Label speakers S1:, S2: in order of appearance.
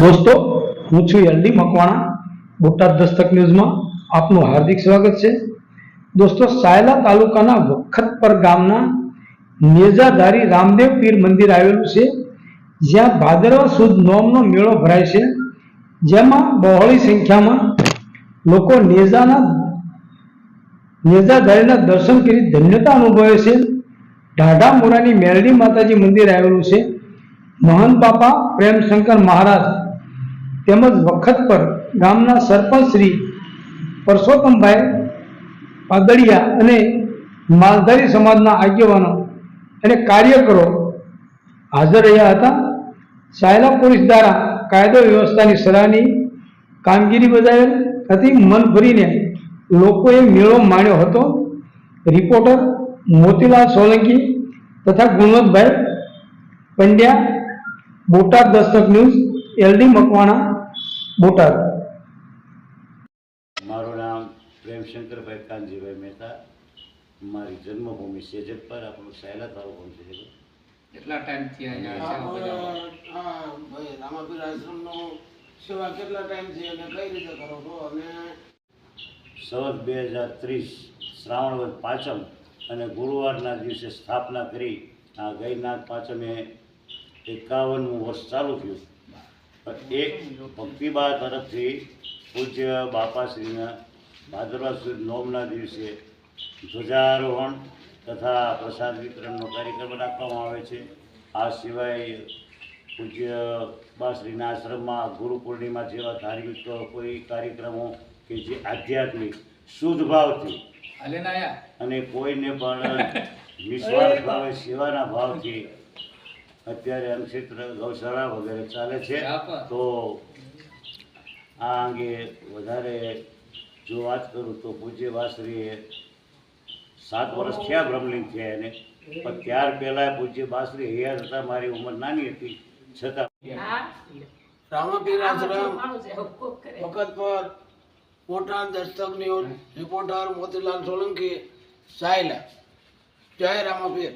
S1: દોસ્તો, હું છું એલડી મકવાણા, બોટાદ દસ્તક ન્યૂઝમાં આપનું હાર્દિક સ્વાગત છે. દોસ્તો, સાયલા તાલુકાના વખતપર ગામના નેજાધારી રામદેવ પીર મંદિર આવેલું છે. જ્યાં ભાદરવા સુદ નોમનો મેળો ભરાય છે. જેમાં બહોળી સંખ્યામાં લોકો નેજાના, નેજાધારીના દર્શન કરી ધન્યતા અનુભવે છે. ઢાઢા મોરાની મેરડી માતાજી મંદિર આવેલું છે. મહંત બાપા પ્રેમશંકર મહારાજ તેમજ વખત પર ગામના સરપંચ શ્રી પરસોત્તમભાઈ પાદડિયા અને માલધારી સમાજના આગેવાનો અને કાર્યકરો હાજર રહ્યા હતા. સાયલા પોલીસ દ્વારા કાયદો વ્યવસ્થાની સરાહની કામગીરી બજાવેલ હતી. મન ભરીને લોકોએ મેળો માણ્યો હતો. રિપોર્ટર મોતીલાલ સોલંકી તથા ગુણવંતભાઈ પંડ્યા, બોટાદ દસ્તક ન્યૂઝ, એલડી મકવાણા બોટાદ.
S2: મારું નામ પ્રેમશંકરભાઈ કાનજીભાઈ મહેતા. મારી જન્મભૂમિ સેજત પર આપણું સહેલા તાલુકો છે?
S3: કેટલા ટાઈમથી અહીંયા સેવા
S4: હા ભાઈ રામાપીર આશ્રમનો સેવા કેટલા ટાઈમથી અને કઈ રીતે કરો છો? અને
S2: સવત બે હજાર ત્રીસ શ્રાવણ વર્ષ પાંચમ અને ગુરુવારના દિવસે સ્થાપના કરી. આ ગઈનાથ પાંચમે એકાવનમું વર્ષ ચાલુ થયું. એક ભક્તિબા તરફથી પૂજ્ય બાપાશ્રીના ભાદરવા સુદ નોમના દિવસે ધ્વજારોહણ તથા પ્રસાદ વિતરણનો કાર્યક્રમ રાખવામાં આવે છે. આ સિવાય પૂજ્ય બાશ્રીના આશ્રમમાં ગુરુ પૂર્ણિમા જેવા ધાર્મિક કોઈ કાર્યક્રમો કે જે આધ્યાત્મિક શુદ્ધ ભાવથી અને કોઈને પણ નિસ્વાર્થ ભાવે સેવાના ભાવથી અત્યારે અન્નક્ષેત્ર ગૌશાળા વગેરે ચાલે છે. તો આ અંગે વધારે જો વાત કરું તો પૂજ્ય બાશ્રીએ સાત વર્ષ થયા બ્રહ્મલિંગ થયા એને. પણ ત્યાર પહેલાં પૂજ્ય બાશ્રી હૈયા હતા. મારી ઉંમર નાની હતી. છતાં
S4: રામાપીર આશ્રમ વખત પર મોટા દસ્તક ન્યૂઝ રિપોર્ટર મોતીલાલ સોલંકી સાયલા. જય રામાપીર.